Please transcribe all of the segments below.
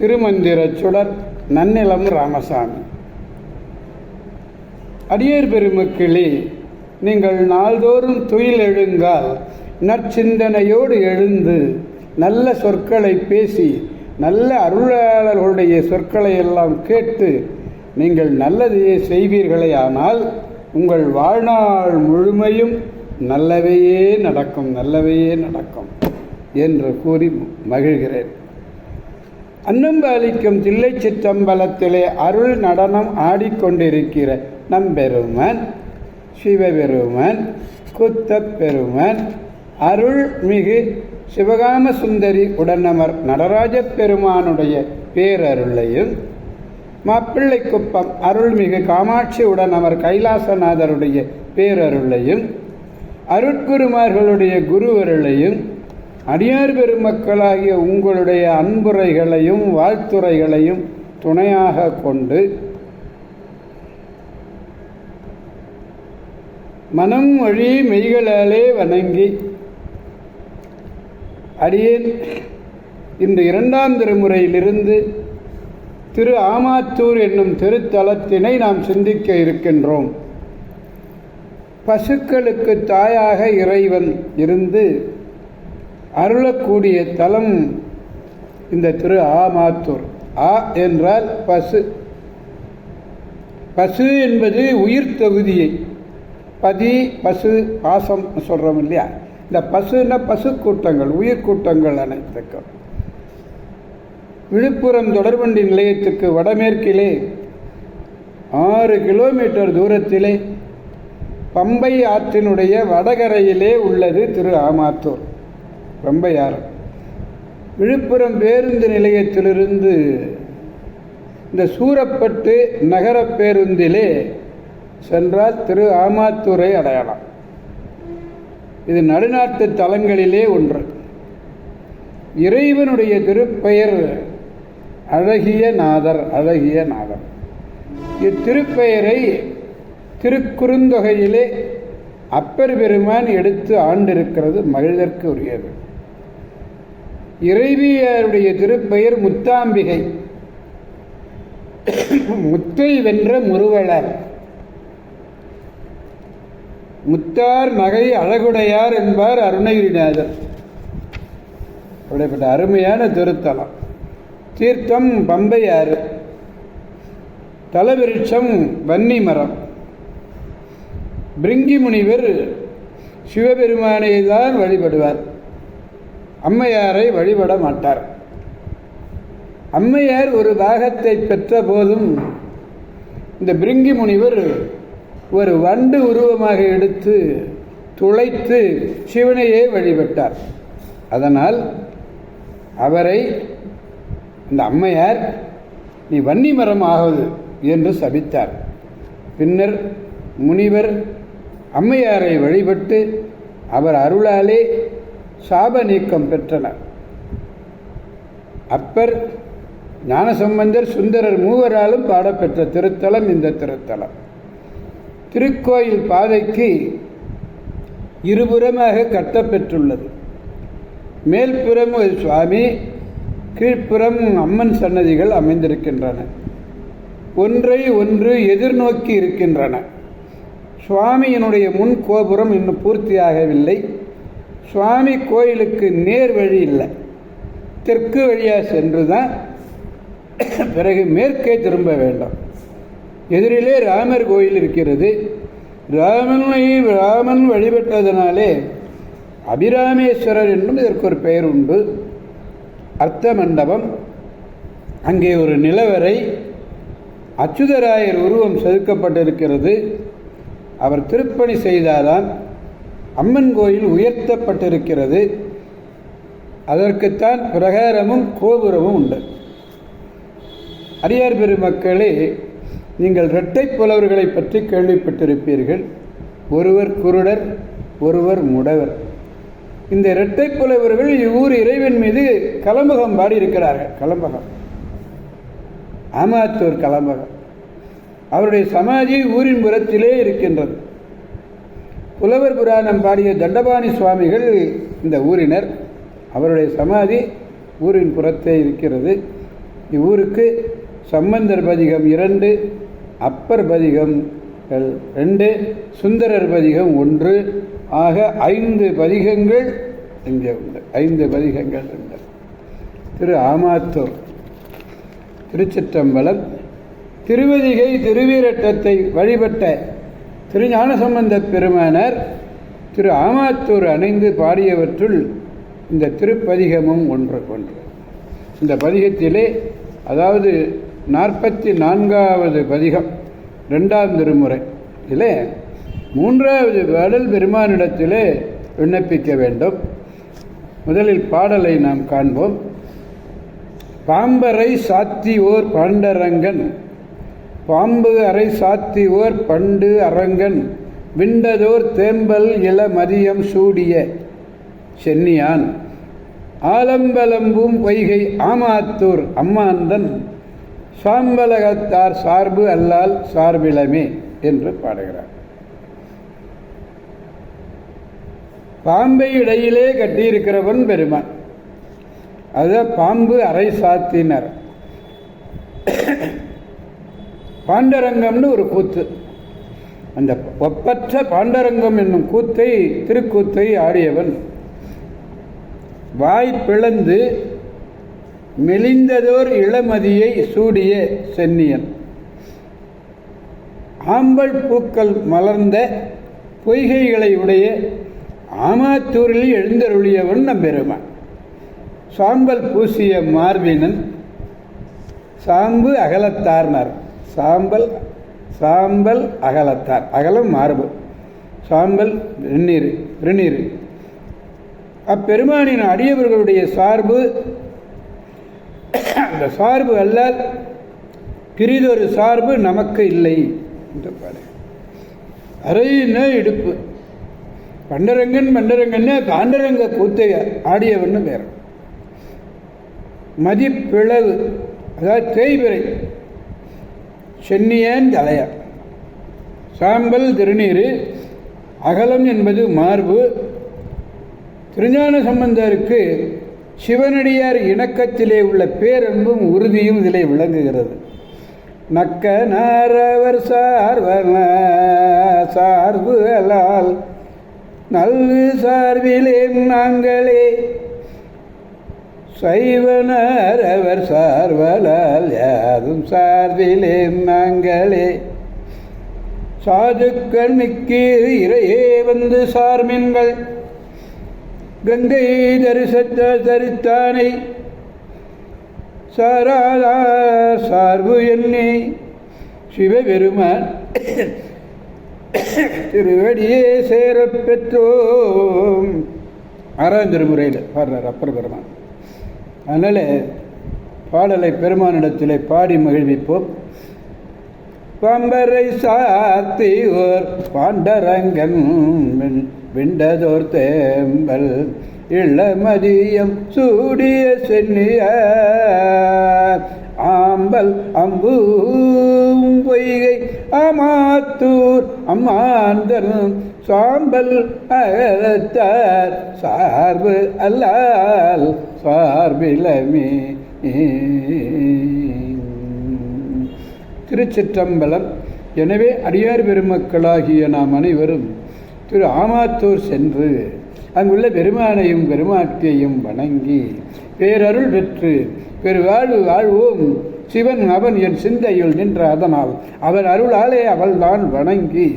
திருமந்திர சுடர் நன்னிலம் ராமசாமி. அடியேர் பெருமக்களே நீங்கள் நாள்தோறும் துயில் எழுங்கால் நற்சிந்தனையோடு எழுந்து நல்ல சொற்களை பேசி நல்ல அருளாளர்களுடைய சொற்களை எல்லாம் கேட்டு நீங்கள் நல்லதையே செய்வீர்களே ஆனால் உங்கள் வாழ்நாள் முழுமையும் நல்லவையே நடக்கும் நல்லவையே நடக்கும் என்று கூறி மகிழ்கிறேன். அன்னம்பாலிக்கும் தில்லை சிற்றம்பலத்திலே அருள் நடனம் ஆடிக்கொண்டிருக்கிற நம்பெருமன் சிவபெருமன் குத்தப் பெருமன் அருள் மிகு சிவகாம சுந்தரி உடனமர் நடராஜ பெருமானுடைய பேரருளையும் மாப்பிள்ளைக்குப்பம் அருள்மிகு காமாட்சி உடனமர் கைலாசநாதருடைய பேரருளையும் அருட்குருமார்களுடைய குருவருளையும் அடியார் பெருமக்களாகிய உங்களுடைய அன்புரைகளையும் வாழ்த்துரைகளையும் துணையாக கொண்டு மனம் வழி மெய்களாலே வணங்கி அடியேன் இந்த இரண்டாம் திருமுறையிலிருந்து திரு ஆமாத்தூர் என்னும் திருத்தலத்தினை நாம் சிந்திக்க இருக்கின்றோம். பசுக்களுக்கு தாயாக இறைவன் இருந்து அருளக்கூடிய தலம் இந்த திரு ஆமாத்தூர் ஆ என்றால் பசு. பசு என்பது உயிர் தொகுதியை. பதி பசு பாசம் சொல்கிறோம் இல்லையா? இந்த பசுன்னா பசு கூட்டங்கள் உயிர் கூட்டங்கள் அனைத்துக்கும். விழுப்புரம் தொடர்வண்டி நிலையத்துக்கு வடமேற்கிலே ஆறு கிலோமீட்டர் தூரத்திலே பம்பை ஆற்றினுடைய வடகரையிலே உள்ளது திரு ஆமாத்தூர் பம்பையாறு விழுப்புரம் பேருந்து நிலையத்திலிருந்து இந்த சூரப்பட்டு நகர பேருந்திலே சென்றால் திரு ஆமாத்தூரை அடையலாம் இது நடுநாட்டு தலங்களிலே ஒன்று. இறைவனுடைய திருப்பெயர் அழகிய நாதர் அழகிய நாதர் இத்திருப்பெயரை திருக்குறுந்தொகையிலே அப்பர் பெருமான் எடுத்து ஆண்டிருக்கிறது மகிழ்தற்கு உரியது. இறைவியாருடைய திருப்பெயர் முத்தாம்பிகை. முத்தை வென்ற முருவலர் முத்தார் நகை அழகுடையார் என்பார் அருணகிரிநாதர். அப்படிப்பட்ட அருமையான திருத்தலம். தீர்த்தம் பம்பையாறு. தலவிருட்சம் வன்னி மரம் பிரிங்கி முனிவர் சிவபெருமானை தான் வழிபடுவார். அம்மையாரை வழிபட மாட்டார். அம்மையார் ஒரு பாகத்தை பெற்ற போதும் இந்த பிரிங்கி முனிவர் ஒரு வண்டு உருவமாக எடுத்து துளைத்து சிவனையே வழிபட்டார். அதனால் அவரை இந்த அம்மையார் நீ வன்னி மரம் ஆகுது என்று சபித்தார். பின்னர் முனிவர் அம்மையாரை வழிபட்டு அவர் அருளாலே சாப நீக்கம் பெற்றனர் அப்பர் ஞானசம்பந்தர் சுந்தரர் மூவராலும் பாடப்பெற்ற திருத்தலம் இந்த திருத்தலம். திருக்கோயில் பாதைக்கு இருபுறமாக கட்டப்பெற்றுள்ளது. மேல்புறம் ஒரு சுவாமி கீழ்ப்புறம் அம்மன் சன்னதிகள் அமைந்திருக்கின்றன. ஒன்றை ஒன்று எதிர்நோக்கி இருக்கின்றன. சுவாமியினுடைய முன் கோபுரம் இன்னும் பூர்த்தியாகவில்லை. சுவாமி கோயிலுக்கு நேர் வழி இல்லை. தெற்கு வழியாக சென்று தான் பிறகு மேற்கே திரும்ப வேண்டும். எதிரிலே ராமர் கோயில் இருக்கிறது. ராமனை ராமன் வழிபட்டதனாலே அபிராமேஸ்வரர் என்றும் இதற்கு ஒரு பெயர் உண்டு. அர்த்த மண்டபம் அங்கே ஒரு நிலவரை அச்சுதராயர் உருவம் செதுக்கப்பட்டிருக்கிறது. அவர் திருப்பணி செய்தாராம். அம்மன் கோயில் உயர்த்தப்பட்டிருக்கிறது. அதற்குத்தான் பிரகாரமும் கோபுரமும் உண்டு. அரியார் பெருமக்களே நீங்கள் இரட்டை புலவர்களை பற்றி கேள்விப்பட்டிருப்பீர்கள். ஒருவர் குருடர் ஒருவர் முடவர். இந்த இரட்டை புலவர்கள் இவ்வூர் இறைவன் மீது கலம்பகம் பாடியிருக்கிறார்கள். கலம்பகம். ஆமாத்தூர் கலம்பகம். அவருடைய சமாதி ஊரின் புறத்திலே இருக்கின்றது. புலவர் புராணம் பாடிய தண்டபாணி சுவாமிகள் இந்த ஊரினர். அவருடைய சமாதி ஊரின் புறத்தே இருக்கிறது. இவ்வூருக்கு சம்பந்தர் பதிகம் இரண்டு அப்பர் பதிகம் ரெண்டு சுந்தரர் பதிகம் ஒன்று ஆக ஐந்து பதிகங்கள் இங்கே உண்டு. ஐந்து பதிகங்கள் உண்டு. திரு ஆமாத்தூர் திருச்சிற்றம்பலம் திருவதிகை திருவீரட்டத்தை வழிபட்ட திரு ஞானசம்பந்த பெருமானார் திரு ஆமாத்தூர் அணைந்து பாடியவற்றுள் இந்த திருப்பதிகமும் ஒன்று ஒன்று இந்த பதிகத்திலே அதாவது நாற்பத்தி நான்காவது பதிகம் ரெண்டாம் திருமுறை இதிலே மூன்றாவது பாடல் பெருமானிடத்திலே விண்ணப்பிக்க வேண்டும். முதலில் பாடலை நாம் காண்போம். பாம்பரை சாத்தியோர் பாண்டரங்கன் பாம்பு அறை சாத்தியோர் பண்டு அரங்கன் விண்டதோர் தேம்பல் இள மதியம் சூடிய சென்னியான். ஆலம்பலம்பும் பொய்கை ஆமாத்தூர் அம்மாந்தன் சாம்பலகத்தார் சார்பு அல்லால் சார்பிலமே என்று பாடுகிறார். பாம்பை இடையிலே கட்டியிருக்கிறவன் பெருமான். அதை பாம்பு அரை சாத்தினர். பாண்டரங்கம்னு ஒரு கூத்து. அந்த ஒப்பற்ற பாண்டரங்கம் என்னும் கூத்தை திருக்கூத்தை ஆடியவன். வாய் பிளந்து மெலிந்ததோர் இளமதியை சூடிய சென்னியன் ஆம்பல் பூக்கள் மலர்ந்த பொய்கைகளை உடைய ஆமாத்தூரில் எழுந்தருளியவன் நம்பெருமான். சாம்பல் பூசிய மார்பினன் சாம்பு அகலத்தார்னார். சாம்பல் சாம்பல் அகலத்தார். அகலம் மார்பு. சாம்பல் வெந்நீர் திருநீர் அப்பெருமானின் அடியவர்களுடைய சார்பு அந்த சார்பு அல்ல. பிரிதொரு சார்பு நமக்கு இல்லை. என்று பாடு. அறையினே இடுப்பு. பண்டரங்கன் பண்டரங்கன்னு பாண்டரங்க கூத்தை ஆடியவன்னு பேர். மதிப்பிளவு. அதாவது தேய்பிறை. சென்னியேன் தலைய. சாம்பல் திருநீர் அகலம் என்பது மார்பு. திருஞான சம்பந்தருக்கு சிவனடியார் இணக்கத்திலே உள்ள பேரன்பும் உறுதியும் இதிலே விளங்குகிறது. நக்க நாரவர் சார்வன சார்பு அலால் நல்லு சார்பிலே நாங்களே சைவனர் அவர் சார்வலால் யாரும் சார்பிலே நாங்களே. சாதுக்கள் மிக்கீர் இறையே வந்து சார்மின்கள். கங்கை தரிசத்த தரித்தானை சாராதார் சார்பு எண்ணி சிவபெருமான் திருவடியே சேரப்பெற்றோம் ஆறாம் திருமுறையில் பாடுறார் அப்பர் பெருமான். அதனால் பாடலை பெருமானிடத்திலே பாடி மகிழ்விப்போம். பம்பரை சாத்தி ஓர் பாண்டரங்கன் விண்டதோர் தேம்பல் இளமதியம் சூடிய சென்னிய ஆம்பல் அம்பூம் பொய்கை அமாத்தூர் அம்மாந்தன் சாம்பல் அகலத்தார் சார்பு அல்லால் சார்பிலமே. திருச்சிற்றம்பலம். எனவே அடியார் பெருமக்களாகிய நாம் அனைவரும் திரு ஆமாத்தூர் சென்று அங்குள்ள பெருமானையும் பெருமாட்டியையும் வணங்கி பேரருள் பெற்று பெருவாழ்வு வாழ்வோம். சிவன் அவன் என் சிந்தையில் நின்ற அதனால் அவன் அருளாலே அவள்தான் வணங்கி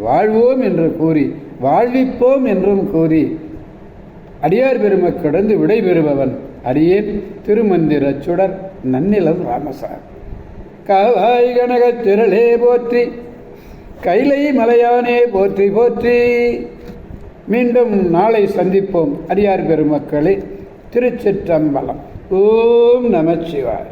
வாழ்வோம் என்று கூறி வாழ்விப்போம் என்றும் கூறி அடியார் பெருமக்கிடந்து விடைபெறுபவன் அடியேன் திருமந்திர சுடர் நன்னிலம் ராமசார் காவாய் கனக திரளே போற்றி கைலை மலையானே போற்றி போற்றி. மீண்டும் நாளை சந்திப்போம் அடியார் பெருமக்களே திருச்சிற்றம்பலம். ஓம் நமச்சிவாய்